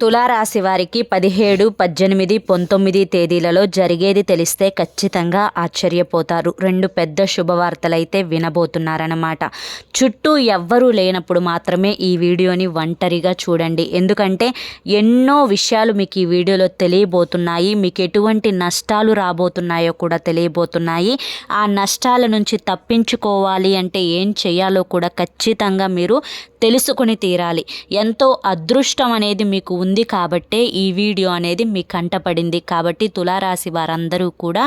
తులారాశి వారికి పదిహేడు పద్దెనిమిది పంతొమ్మిది తేదీలలో జరిగేది తెలిస్తే ఖచ్చితంగా ఆశ్చర్యపోతారు. రెండు పెద్ద శుభవార్తలైతే వినబోతున్నారన్నమాట. చుట్టూ ఎవ్వరూ లేనప్పుడు మాత్రమే ఈ వీడియోని ఒంటరిగా చూడండి. ఎందుకంటే ఎన్నో విషయాలు మీకు ఈ వీడియోలో తెలియబోతున్నాయి. మీకు ఎటువంటి నష్టాలు రాబోతున్నాయో కూడా తెలియబోతున్నాయి. ఆ నష్టాల నుంచి తప్పించుకోవాలి అంటే ఏం చేయాలో కూడా ఖచ్చితంగా మీరు తెలుసుకుని తీరాలి. ఎంతో అదృష్టం అనేది మీకు ఉంది కాబట్టే ఈ వీడియో అనేది మీ కంటపడింది. కాబట్టి తులారాశి వారందరూ కూడా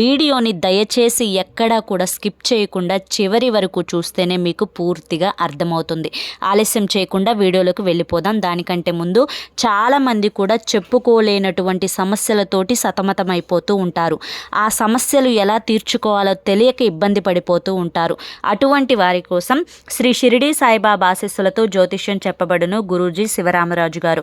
వీడియోని దయచేసి ఎక్కడా కూడా స్కిప్ చేయకుండా చివరి వరకు చూస్తేనే మీకు పూర్తిగా అర్థమవుతుంది. ఆలస్యం చేయకుండా వీడియోలోకి వెళ్ళిపోదాం. దానికంటే ముందు చాలామంది కూడా చెప్పుకోలేనటువంటి సమస్యలతోటి సతమతమైపోతూ ఉంటారు. ఆ సమస్యలు ఎలా తీర్చుకోవాలో తెలియక ఇబ్బంది పడిపోతూ ఉంటారు. అటువంటి వారి కోసం శ్రీ షిరిడి సాయిబాబా ఆశీస్సులతో జ్యోతిష్యం చెప్పబడును గురూజీ శివరామరాజు గారు.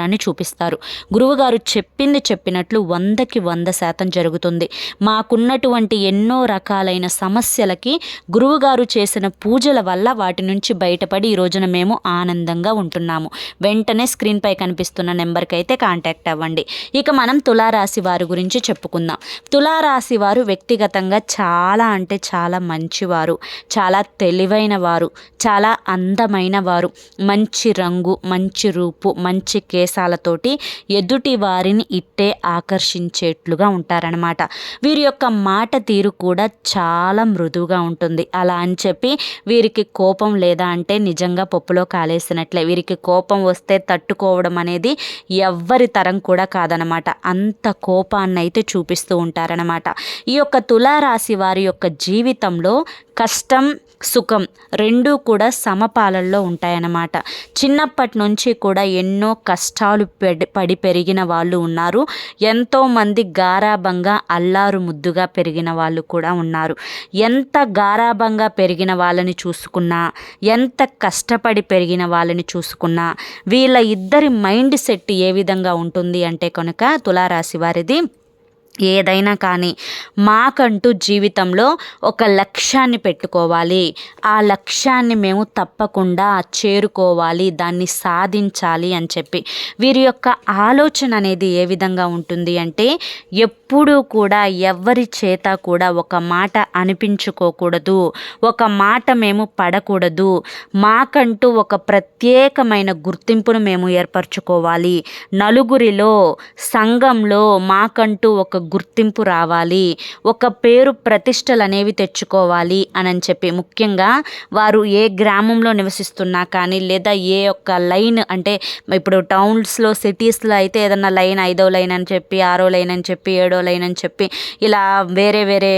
పరిష్కారాన్ని చూపిస్తారు. గురువుగారు చెప్పింది చెప్పినట్లు వందకి వంద శాతం జరుగుతుంది. మాకున్నటువంటి ఎన్నో రకాలైన సమస్యలకి గురువుగారు చేసిన పూజల వల్ల వాటి నుంచి బయటపడి ఈ రోజున మేము ఆనందంగా ఉంటున్నాము. వెంటనే స్క్రీన్పై కనిపిస్తున్న నెంబర్కి అయితే కాంటాక్ట్ అవ్వండి. ఇక మనం తులారాశి వారి గురించి చెప్పుకుందాం. తులారాశి వారు వ్యక్తిగతంగా చాలా అంటే చాలా మంచివారు. చాలా తెలివైన వారు. చాలా అందమైన వారు. మంచి రంగు మంచి రూపు మంచి సందేశాలతోటి ఎదుటి వారిని ఇట్టే ఆకర్షించేట్లుగా ఉంటారనమాట వీరి యొక్క మాట తీరు కూడా చాలా మృదువుగా ఉంటుంది. అలా అని చెప్పి వీరికి కోపం లేదా అంటే నిజంగా పప్పులో కాలేసినట్లే. వీరికి కోపం వస్తే తట్టుకోవడం అనేది ఎవ్వరి తరం కూడా కాదనమాట అంత కోపాన్ని అయితే చూపిస్తూ ఉంటారనమాట ఈ యొక్క తులారాశి వారి యొక్క జీవితంలో కష్టం సుఖం రెండూ కూడా సమపాలల్లో ఉంటాయన్నమాట. చిన్నప్పటి నుంచి కూడా ఎన్నో కష్టాలు పడి పెరిగిన వాళ్ళు ఉన్నారు. ఎంతోమంది గారాభంగా అల్లారు ముద్దుగా పెరిగిన వాళ్ళు కూడా ఉన్నారు. ఎంత గారాభంగా పెరిగిన వాళ్ళని చూసుకున్నా ఎంత కష్టపడి పెరిగిన వాళ్ళని చూసుకున్నా వీళ్ళ ఇద్దరి మైండ్ సెట్ ఏ విధంగా ఉంటుంది అంటే కనుక తులారాశి వారిది ఏదైనా కానీ మాకంటూ జీవితంలో ఒక లక్ష్యాన్ని పెట్టుకోవాలి. ఆ లక్ష్యాన్ని మేము తప్పకుండా చేరుకోవాలి దాన్ని సాధించాలి అని చెప్పి. వీరి యొక్క ఆలోచన అనేది ఏ విధంగా ఉంటుంది అంటే ఎప్పుడూ కూడా ఎవరి చేత కూడా ఒక మాట అనిపించుకోకూడదు. ఒక మాట మేము పడకూడదు. మాకంటూ ఒక ప్రత్యేకమైన గుర్తింపును మేము ఏర్పరచుకోవాలి. నలుగురిలో సంఘంలో మాకంటూ ఒక గుర్తింపు రావాలి. ఒక పేరు ప్రతిష్టలు అనేవి తెచ్చుకోవాలి అని చెప్పి ముఖ్యంగా వారు ఏ గ్రామంలో నివసిస్తున్నా కానీ లేదా ఏ ఒక్క లైన్ అంటే ఇప్పుడు టౌన్స్లో సిటీస్లో అయితే ఏదన్నా లైన్ ఐదో లైన్ అని చెప్పి ఆరో లైన్ అని చెప్పి ఏడో లైన్ అని చెప్పి ఇలా వేరే వేరే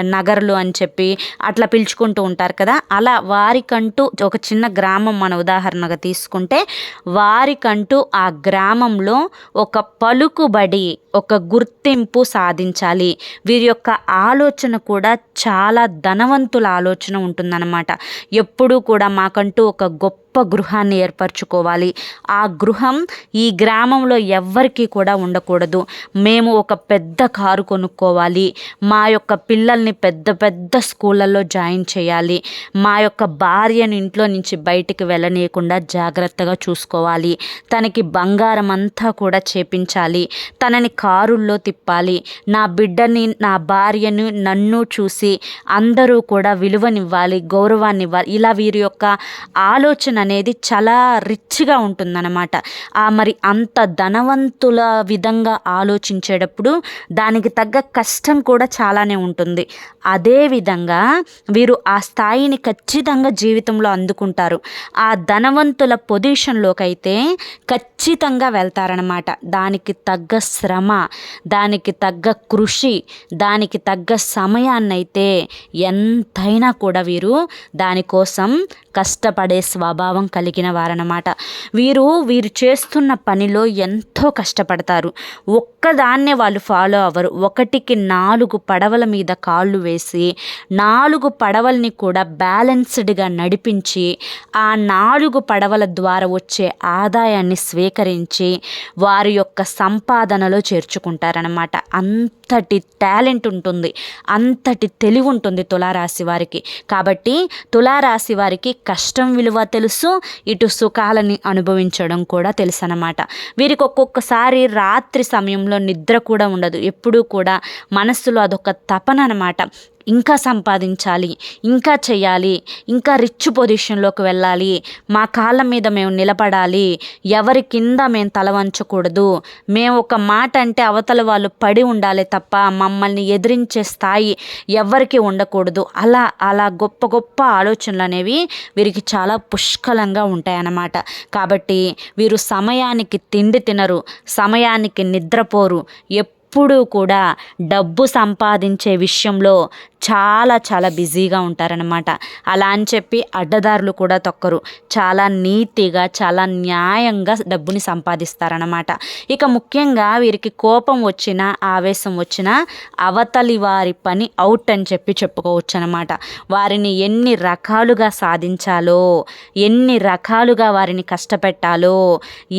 నగర్లు అని చెప్పి అట్లా పిలుచుకుంటూ ఉంటారు కదా. అలా వారికంటూ ఒక చిన్న గ్రామం మన ఉదాహరణగా తీసుకుంటే వారికంటూ ఆ గ్రామంలో ఒక పలుకుబడి ఒక గుర్తింపు సాధించాలి. వీరి యొక్క ఆలోచన కూడా చాలా ధనవంతుల ఆలోచన ఉంటుందన్నమాట. ఎప్పుడూ కూడా మాకంటూ ఒక గొప్ప గృహాన్ని ఏర్పరచుకోవాలి. ఆ గృహం ఈ గ్రామంలో ఎవ్వరికీ కూడా ఉండకూడదు. మేము ఒక పెద్ద కారు కొనుక్కోవాలి. మా యొక్క పిల్లల్ని పెద్ద పెద్ద స్కూళ్ళల్లో జాయిన్ చేయాలి. మా యొక్క భార్యను ఇంట్లో నుంచి బయటికి వెళ్ళనీయకుండా జాగ్రత్తగా చూసుకోవాలి. తనకి బంగారం అంతా కూడా చేపించాలి. తనని కారుల్లో తిప్పాలి. నా బిడ్డని నా భార్యను నన్ను చూసి అందరూ కూడా విలువనివ్వాలి గౌరవాన్ని ఇవ్వాలి ఇలా వీరి యొక్క ఆలోచన అనేది చాలా రిచ్గా ఉంటుందన్నమాట. ఆ మరి అంత ధనవంతుల విధంగా ఆలోచించేటప్పుడు దానికి తగ్గ కష్టం కూడా చాలానే ఉంటుంది. అదేవిధంగా వీరు ఆ స్థాయిని ఖచ్చితంగా జీవితంలో అందుకుంటారు. ఆ ధనవంతుల పొజిషన్లోకి అయితే ఖచ్చితంగా వెళ్తారనమాట దానికి తగ్గ శ్రమ దానికి తగ్గ కృషి దానికి తగ్గ సమయాన్నైతే ఎంతైనా కూడా వీరు దానికోసం కష్టపడే స్వభావం కలిగిన వారనమాట వీరు వీరు చేస్తున్న పనిలో ఎంతో కష్టపడతారు. ఒక్కదాన్నే వాళ్ళు ఫాలో అవ్వరు. ఒకటికి నాలుగు పడవల మీద కాళ్ళు వేసి నాలుగు పడవల్ని కూడా బ్యాలెన్స్డ్గా నడిపించి ఆ నాలుగు పడవల ద్వారా వచ్చే ఆదాయాన్ని స్వీకరించి వారి యొక్క సంపాదనలో చేర్చుకుంటారనమాట అంతటి టాలెంట్ ఉంటుంది అంతటి తెలివి ఉంటుంది తులారాశి వారికి. కాబట్టి తులారాశి వారికి కష్టం విలువ తెలుసు ఇటు సుఖాలని అనుభవించడం కూడా తెలుసు అనమాట వీరికి ఒక్కొక్కసారి రాత్రి సమయంలో నిద్ర కూడా ఉండదు ఎప్పుడూ కూడా మనస్సులో అదొక తపన అనమాట ఇంకా సంపాదించాలి ఇంకా చేయాలి ఇంకా రిచ్ పొజిషన్లోకి వెళ్ళాలి. మా కాళ్ళ మీద మేము నిలబడాలి. ఎవరి కింద మేము తల వంచకూడదు. మేము ఒక మాట అంటే అవతల వాళ్ళు పడి ఉండాలి తప్ప మమ్మల్ని ఎదిరించే స్థాయి ఎవరికి ఉండకూడదు. అలా అలా గొప్ప గొప్ప ఆలోచనలు అనేవి వీరికి చాలా పుష్కలంగా ఉంటాయన్నమాట. కాబట్టి వీరు సమయానికి తిండి తినరు సమయానికి నిద్రపోరు. ఎప్పుడూ కూడా డబ్బు సంపాదించే విషయంలో చాలా చాలా బిజీగా ఉంటారనమాట అలా అని చెప్పి అడ్డదారులు కూడా తొక్కరు. చాలా నీతిగా చాలా న్యాయంగా డబ్బుని సంపాదిస్తారనమాట ఇక ముఖ్యంగా వీరికి కోపం వచ్చినా ఆవేశం వచ్చినా అవతలి వారి పని అవుట్ అని చెప్పి చెప్పుకోవచ్చు అనమాట వారిని ఎన్ని రకాలుగా సాధించాలో ఎన్ని రకాలుగా వారిని కష్టపెట్టాలో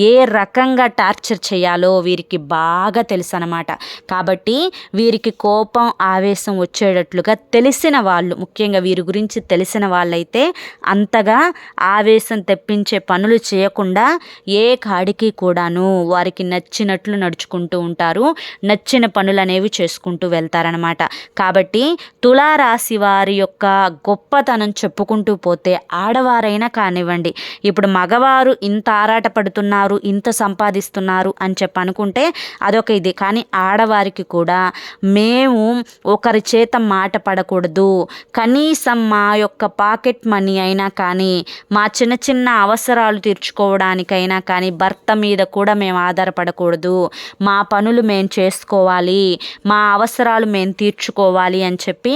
ఏ రకంగా టార్చర్ చేయాలో వీరికి బాగా తెలుసు అనమాట కాబట్టి వీరికి కోపం ఆవేశం వచ్చేటట్లుగా తెలిసిన వాళ్ళు ముఖ్యంగా వీరి గురించి తెలిసిన వాళ్ళైతే అంతగా ఆవేశం తెప్పించే పనులు చేయకుండా ఏ కాడికి కూడాను వారికి నచ్చినట్లు నడుచుకుంటూ ఉంటారు. నచ్చిన పనులు అనేవి చేసుకుంటూ వెళ్తారనమాట కాబట్టి తులారాశి వారి యొక్క గొప్పతనం చెప్పుకుంటూ పోతే ఆడవారైనా కానివ్వండి ఇప్పుడు మగవారు ఇంత ఆరాటపడుతున్నారు ఇంత సంపాదిస్తున్నారు అని చెప్పి అనుకుంటే అదొక ఇది. కానీ ఆడవారికి కూడా మేము ఒకరి చేత మాట పడకూడదు కనీసం మా యొక్క పాకెట్ మనీ అయినా కానీ మా చిన్న చిన్న అవసరాలు తీర్చుకోవడానికైనా కానీ భర్త మీద కూడా మేము ఆధారపడకూడదు. మా పనులు మేము చేసుకోవాలి. మా అవసరాలు మేము తీర్చుకోవాలి అని చెప్పి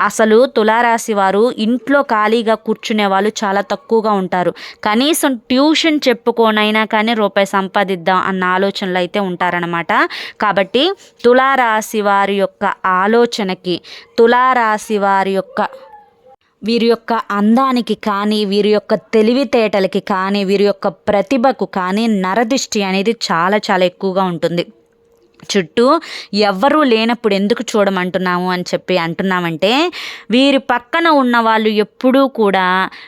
అసలు తులారాశి వారు ఇంట్లో ఖాళీగా కూర్చునే వాళ్ళు చాలా తక్కువగా ఉంటారు. కనీసం ట్యూషన్ చెప్పుకోనైనా కానీ రూపాయి సంపాదిద్దాం అన్న ఆలోచనలు అయితే ఉంటారనమాట కాబట్టి తులారాశి వారి యొక్క ఆలోచనకి తులారాశి వారి యొక్క వీరి యొక్క అందానికి కానీ వీరి యొక్క తెలివితేటలకి కానీ వీరి యొక్క ప్రతిభకు కానీ నరదిష్టి అనేది చాలా చాలా ఎక్కువగా ఉంటుంది. చుట్టూ ఎవ్వరూ లేనప్పుడు ఎందుకు చూడమంటున్నాము అని చెప్పి అంటున్నామంటే వీరి పక్కన ఉన్న వాళ్ళు ఎప్పుడూ కూడా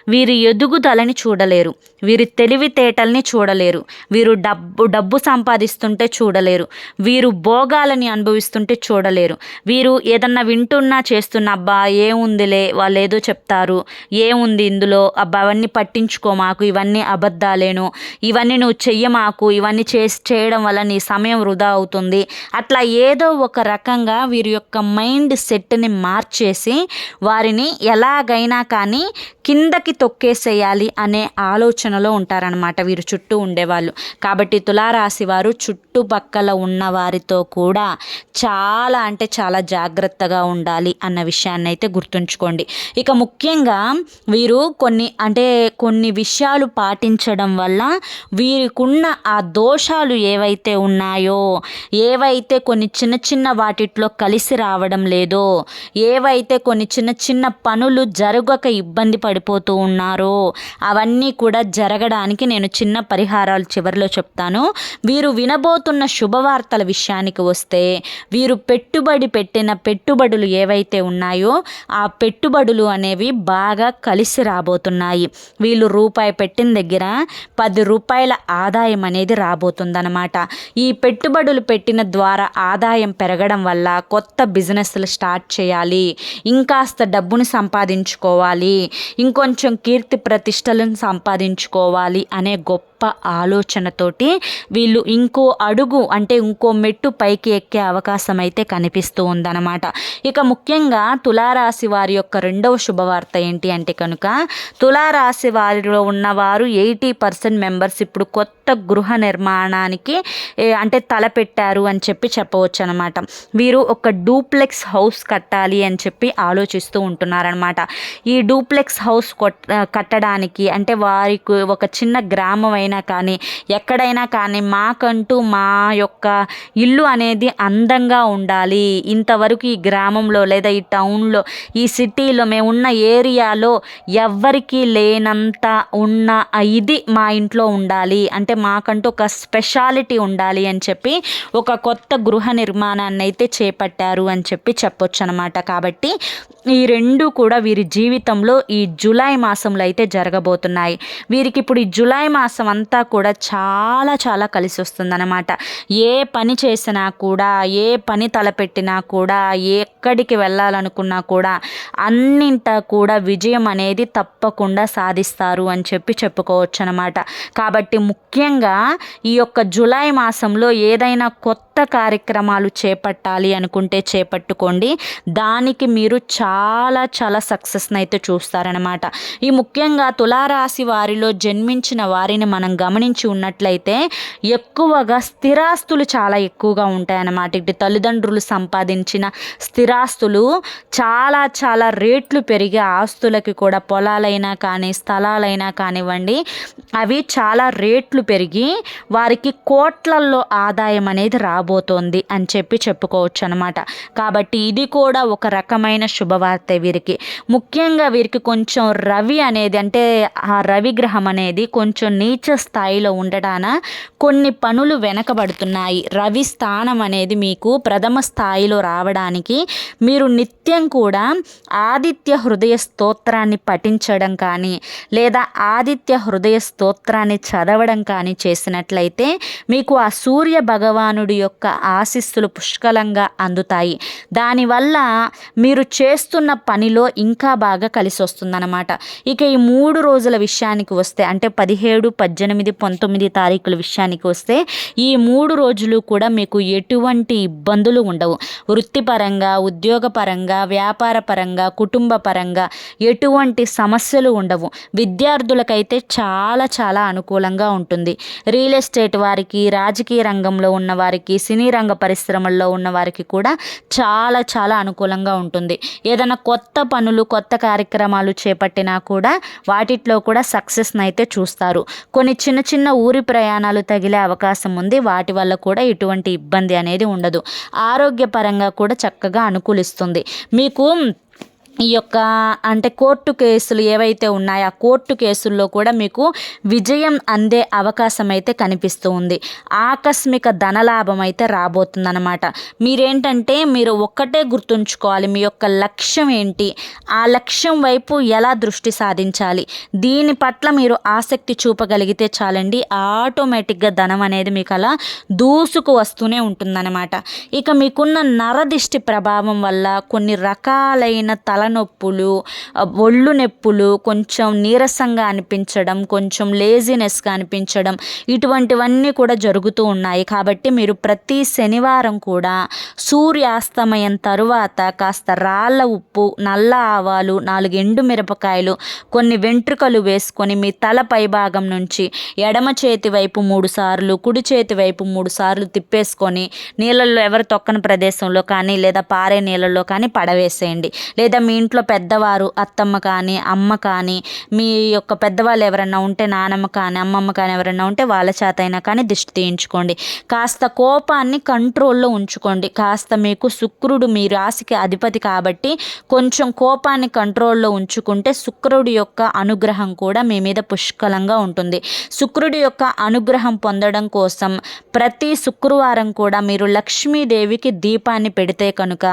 వీరి ఎదుగుదలని చూడలేరు. వీరి తెలివితేటల్ని చూడలేరు. వీరు డబ్బు డబ్బు సంపాదిస్తుంటే చూడలేరు. వీరు భోగాలని అనుభవిస్తుంటే చూడలేరు. వీరు ఏదన్నా వింటున్నా చేస్తున్న అబ్బా ఏముందిలే వాళ్ళు ఏదో చెప్తారు. ఏముంది ఇందులో? అబ్బా అవన్నీ పట్టించుకో మాకు ఇవన్నీ అబద్ధాలేను. ఇవన్నీ నువ్వు చెయ్యమాకు ఇవన్నీ చేసి చేయడం వల్ల నీ సమయం వృధా అవుతుంది. అట్లా ఏదో ఒక రకంగా వీరి యొక్క మైండ్ సెట్ని మార్చేసి వారిని ఎలాగైనా కానీ కిందకి తొక్కేసేయాలి అనే ఆలోచనలో ఉంటారనమాట వీరు చుట్టూ ఉండేవాళ్ళు. కాబట్టి తులారాశి వారు చుట్టుపక్కల ఉన్న వారితో కూడా చాలా అంటే చాలా జాగ్రత్తగా ఉండాలి అన్న విషయాన్ని అయితే గుర్తుంచుకోండి. ఇక ముఖ్యంగా వీరు కొన్ని అంటే కొన్ని విషయాలు పాటించడం వల్ల వీరికున్న ఆ దోషాలు ఏవైతే ఉన్నాయో ఏవైతే కొన్ని చిన్న చిన్న వాటిట్లో కలిసి రావడం లేదో ఏవైతే కొన్ని చిన్న చిన్న పనులు జరగక ఇబ్బంది పడిపోతూ ఉన్నారో అవన్నీ కూడా జరగడానికి నేను చిన్న పరిహారాలు చివరిలో చెప్తాను. వీరు వినబోతున్న శుభవార్తల విషయానికి వస్తే వీరు పెట్టుబడి పెట్టిన పెట్టుబడులు ఏవైతే ఉన్నాయో ఆ పెట్టుబడులు అనేవి బాగా కలిసి రాబోతున్నాయి. వీళ్ళు రూపాయి పెట్టిన దగ్గర పది రూపాయల ఆదాయం అనేది రాబోతుందనమాట ఈ పెట్టుబడులు పెట్టిన ద్వారా ఆదాయం పెరగడం వల్ల కొత్త బిజినెస్లు స్టార్ట్ చేయాలి ఇంకాస్త డబ్బును సంపాదించుకోవాలి ఇంకొంచెం కీర్తి ప్రతిష్టలను సంపాదించుకోవాలి అనే గొప్ప గొప్ప ఆలోచనతోటి వీళ్ళు ఇంకో అడుగు అంటే ఇంకో మెట్టు పైకి ఎక్కే అవకాశం అయితే కనిపిస్తూ ఉందన్నమాట. ఇక ముఖ్యంగా తులారాశి వారి యొక్క రెండవ శుభవార్త ఏంటి అంటే కనుక తులారాశి వారిలో ఉన్నవారు ఎయిటీ పర్సెంట్ మెంబర్స్ ఇప్పుడు కొత్త గృహ నిర్మాణానికి అంటే తలపెట్టారు అని చెప్పి చెప్పవచ్చు అనమాట వీరు ఒక డూప్లెక్స్ హౌస్ కట్టాలి అని చెప్పి ఆలోచిస్తూ ఉంటున్నారనమాట ఈ డూప్లెక్స్ హౌస్ కట్టడానికి అంటే వారికి ఒక చిన్న గ్రామం అయినా కానీ ఎక్కడైనా కానీ మాకంటూ మా యొక్క ఇల్లు అనేది అందంగా ఉండాలి. ఇంతవరకు ఈ గ్రామంలో లేదా ఈ టౌన్లో ఈ సిటీలో మేము ఉన్న ఏరియాలో ఎవ్వరికీ లేనంత ఉన్న ఇది మా ఇంట్లో ఉండాలి. అంటే మాకంటూ ఒక స్పెషాలిటీ ఉండాలి అని చెప్పి ఒక కొత్త గృహ నిర్మాణాన్ని అయితే చేపట్టారు అని చెప్పి చెప్పొచ్చు అనమాట కాబట్టి ఈ రెండు కూడా వీరి జీవితంలో ఈ జూలై మాసంలో అయితే జరగబోతున్నాయి. వీరికి ఇప్పుడు ఈ జూలై మాసం అంతా కూడా చాలా చాలా కలిసి వస్తుందన్నమాట. ఏ పని చేసినా కూడా ఏ పని తలపెట్టినా కూడా ఎక్కడికి వెళ్ళాలనుకున్నా కూడా అన్నింట కూడా విజయం అనేది తప్పకుండా సాధిస్తారు అని చెప్పి చెప్పుకోవచ్చు అనమాట కాబట్టి ముఖ్యంగా ఈ యొక్క జూలై మాసంలో ఏదైనా కొత్త కార్యక్రమాలు చేపట్టాలి అనుకుంటే చేపట్టుకోండి. దానికి మీరు చాలా చాలా సక్సెస్ని అయితే చూస్తారనమాట ఈ ముఖ్యంగా తులారాశి వారిలో జన్మించిన వారిని మనం గమనించి ఉన్నట్లయితే ఎక్కువగా స్థిరాస్తులు చాలా ఎక్కువగా ఉంటాయన్నమాట. ఇటు తల్లిదండ్రులు సంపాదించిన స్థిరాస్తులు చాలా చాలా రేట్లు పెరిగే ఆస్తులకి కూడా పొలాలైనా కానీ స్థలాలైనా కానివ్వండి అవి చాలా రేట్లు పెరిగి వారికి కోట్లల్లో ఆదాయం అనేది రాబోతోంది అని చెప్పి చెప్పుకోవచ్చు అనమాట కాబట్టి ఇది కూడా ఒక రకమైన శుభవార్త వీరికి. ముఖ్యంగా వీరికి కొంచెం రవి అనేది అంటే ఆ రవి గ్రహం అనేది కొంచెం నీచ స్థాయిలో ఉండటాన కొన్ని పనులు వెనకబడుతున్నాయి. రవి స్థానం అనేది మీకు ప్రథమ స్థాయిలో రావడానికి మీరు నిత్యం కూడా ఆదిత్య హృదయ స్తోత్రాన్ని పఠించడం కానీ లేదా ఆదిత్య హృదయ స్తోత్రాన్ని చదవడం కానీ చేసినట్లయితే మీకు ఆ సూర్య భగవానుడి యొక్క ఆశీస్సులు పుష్కలంగా అందుతాయి. దానివల్ల మీరు చేస్తున్న పనిలో ఇంకా బాగా కలిసి వస్తుందన్నమాట ఇక ఈ మూడు రోజుల విషయానికి వస్తే అంటే పదిహేడు పద్దెనిమిది పంతొమ్మిది తారీఖుల విషయానికి వస్తే ఈ మూడు రోజులు కూడా మీకు ఎటువంటి ఇబ్బందులు ఉండవు. వృత్తిపరంగా ఉద్యోగపరంగా వ్యాపార పరంగా కుటుంబ పరంగా ఎటువంటి సమస్యలు ఉండవు. విద్యార్థులకైతే చాలా చాలా అనుకూలంగా ఉంటుంది. రియల్ ఎస్టేట్ వారికి రాజకీయ రంగంలో ఉన్న వారికి సినీ రంగ పరిశ్రమల్లో ఉన్న వారికి కూడా చాలా చాలా అనుకూలంగా ఉంటుంది. ఏదైనా కొత్త పనులు కొత్త కార్యక్రమాలు చేపట్టినా కూడా వాటిట్లో కూడా సక్సెస్ని అయితే చూస్తారు. కొన్ని చిన్న చిన్న ఊరి ప్రయాణాలు తగిలే అవకాశం ఉంది. వాటి వల్ల కూడా ఎటువంటి ఇబ్బంది అనేది ఉండదు. ఆరోగ్యపరంగా కూడా చక్కగా అనుకూలిస్తుంది. మీకు ఈ యొక్క అంటే కోర్టు కేసులు ఏవైతే ఉన్నాయో ఆ కోర్టు కేసుల్లో కూడా మీకు విజయం అందే అవకాశం అయితే కనిపిస్తూ ఉంది. ఆకస్మిక ధనలాభం అయితే రాబోతుందన్నమాట. మీరేంటంటే మీరు ఒక్కటే గుర్తుంచుకోవాలి మీ యొక్క లక్ష్యం ఏంటి ఆ లక్ష్యం వైపు ఎలా దృష్టి సాధించాలి దీని పట్ల మీరు ఆసక్తి చూపగలిగితే చాలండి ఆటోమేటిక్గా ధనం అనేది మీకు అలా దూసుకు వస్తూనే ఉంటుందన్నమాట. ఇక మీకున్న నరదిష్టి ప్రభావం వల్ల కొన్ని రకాలైన తల తలనొప్పులు ఒళ్ళు నొప్పులు కొంచెం నీరసంగా అనిపించడం కొంచెం లేజినెస్గా అనిపించడం ఇటువంటివన్నీ కూడా జరుగుతూ ఉన్నాయి. కాబట్టి మీరు ప్రతి శనివారం కూడా సూర్యాస్తమయం తరువాత కాస్త రాళ్ళ ఉప్పు నల్ల ఆవాలు నాలుగు ఎండు మిరపకాయలు కొన్ని వెంట్రుకలు వేసుకొని మీ తల పైభాగం నుంచి ఎడమ చేతి వైపు మూడు సార్లు కుడి చేతి వైపు మూడు సార్లు తిప్పేసుకొని నీళ్ళల్లో ఎవరు తొక్కని ప్రదేశంలో కానీ లేదా పారే నీళ్ళల్లో కానీ పడవేసేయండి. లేదా మీ ఇంట్లో పెద్దవారు అత్తమ్మ కానీ అమ్మ కానీ మీ యొక్క పెద్దవాళ్ళు ఎవరైనా ఉంటే నానమ్మ కానీ అమ్మమ్మ కానీ ఎవరైనా ఉంటే వాళ్ళ చేత అయినా కానీ దిష్టి తీయించుకోండి. కాస్త కోపాన్ని కంట్రోల్లో ఉంచుకోండి. కాస్త మీకు శుక్రుడు మీ రాశికి అధిపతి కాబట్టి కొంచెం కోపాన్ని కంట్రోల్లో ఉంచుకుంటే శుక్రుడి యొక్క అనుగ్రహం కూడా మీ మీద పుష్కలంగా ఉంటుంది. శుక్రుడి యొక్క అనుగ్రహం పొందడం కోసం ప్రతి శుక్రవారం కూడా మీరు లక్ష్మీదేవికి దీపాన్ని పెడితే కనుక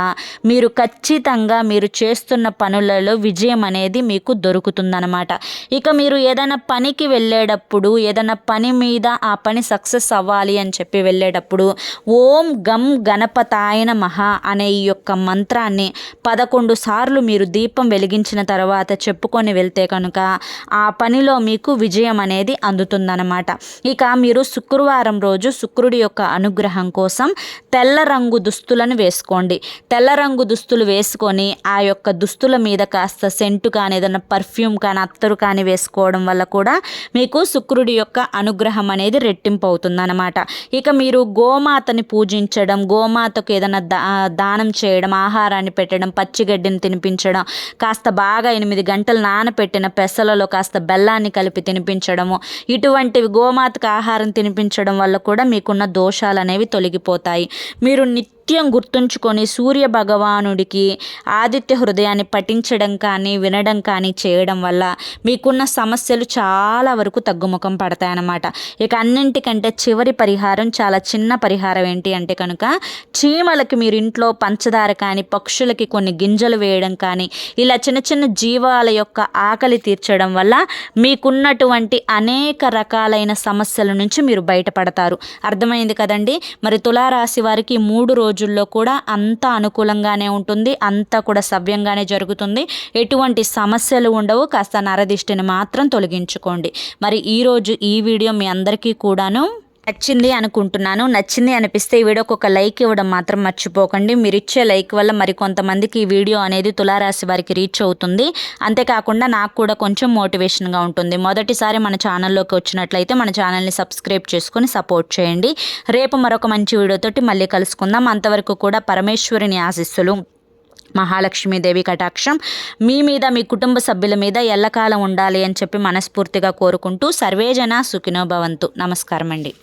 మీరు ఖచ్చితంగా మీరు చేస్తు చేస్తున్న పనులలో విజయం అనేది మీకు దొరుకుతుందనమాట ఇక మీరు ఏదైనా పనికి వెళ్ళేటప్పుడు ఏదైనా పని మీద ఆ పని సక్సెస్ అవ్వాలి అని చెప్పి వెళ్ళేటప్పుడు ఓం గం గణపతాయన మహా అనే ఈ యొక్క మంత్రాన్ని పదకొండు సార్లు మీరు దీపం వెలిగించిన తర్వాత చెప్పుకొని వెళ్తే కనుక ఆ పనిలో మీకు విజయం అనేది అందుతుందనమాట ఇక మీరు శుక్రవారం రోజు శుక్రుడి యొక్క అనుగ్రహం కోసం తెల్ల రంగు దుస్తులను వేసుకోండి. తెల్ల రంగు దుస్తులు వేసుకొని ఆ యొక్క దుస్తుల మీద కాస్త సెంటు కానీ ఏదైనా పర్ఫ్యూమ్ కానీ అత్తరు కానీ వేసుకోవడం వల్ల కూడా మీకు శుక్రుడి యొక్క అనుగ్రహం అనేది రెట్టింపు అవుతుందన్నమాట. ఇక మీరు గోమాతని పూజించడం గోమాతకు ఏదైనా దా దానం చేయడం ఆహారాన్ని పెట్టడం పచ్చిగడ్డిని తినిపించడం కాస్త బాగా ఎనిమిది గంటలు నానపెట్టిన పెసలలో కాస్త బెల్లాన్ని కలిపి తినిపించడము ఇటువంటివి గోమాతకు ఆహారం తినిపించడం వల్ల కూడా మీకున్న దోషాలు అనేవి తొలగిపోతాయి. మీరు నిత్య నిత్యం గుర్తుంచుకొని సూర్య భగవానుడికి ఆదిత్య హృదయాన్ని పఠించడం కానీ వినడం కానీ చేయడం వల్ల మీకున్న సమస్యలు చాలా వరకు తగ్గుముఖం పడతాయన్నమాట. ఇక అన్నింటికంటే చివరి పరిహారం చాలా చిన్న పరిహారం ఏంటి అంటే కనుక చీమలకి మీరు ఇంట్లో పంచదార కానీ పక్షులకి కొన్ని గింజలు వేయడం కానీ ఇలా చిన్న చిన్న జీవాల యొక్క ఆకలి తీర్చడం వల్ల మీకున్నటువంటి అనేక రకాలైన సమస్యల నుంచి మీరు బయటపడతారు. అర్థమైంది కదండి? మరి తులారాశి వారికి మూడు రోజులు రోజుల్లో కూడా అంత అనుకూలంగానే ఉంటుంది అంతా కూడా సవ్యంగానే జరుగుతుంది. ఎటువంటి సమస్యలు ఉండవు కాస్త నరదిష్టిని మాత్రం తొలగించుకోండి. మరి ఈరోజు ఈ వీడియో మీ అందరికీ కూడాను నచ్చింది అనుకుంటున్నాను. నచ్చింది అనిపిస్తే ఈ వీడియోకి ఒక లైక్ ఇవ్వడం మాత్రం మర్చిపోకండి. మీరు ఇచ్చే లైక్ వల్ల మరి కొంతమందికి ఈ వీడియో అనేది తులారాశి వారికి రీచ్ అవుతుంది. అంతేకాకుండా నాకు కూడా కొంచెం మోటివేషన్గా ఉంటుంది. మొదటిసారి మన ఛానల్లోకి వచ్చినట్లయితే మన ఛానల్ని సబ్స్క్రైబ్ చేసుకొని సపోర్ట్ చేయండి. రేపు మరొక మంచి వీడియోతోటి మళ్ళీ కలుసుకుందాం. అంతవరకు కూడా పరమేశ్వరిని ఆశిస్సులు మహాలక్ష్మీదేవి కటాక్షం మీ మీద మీ కుటుంబ సభ్యుల మీద ఎల్లకాలం ఉండాలి అని చెప్పి మనస్ఫూర్తిగా కోరుకుంటూ సర్వేజన సుఖినో భవంతు. నమస్కారం అండి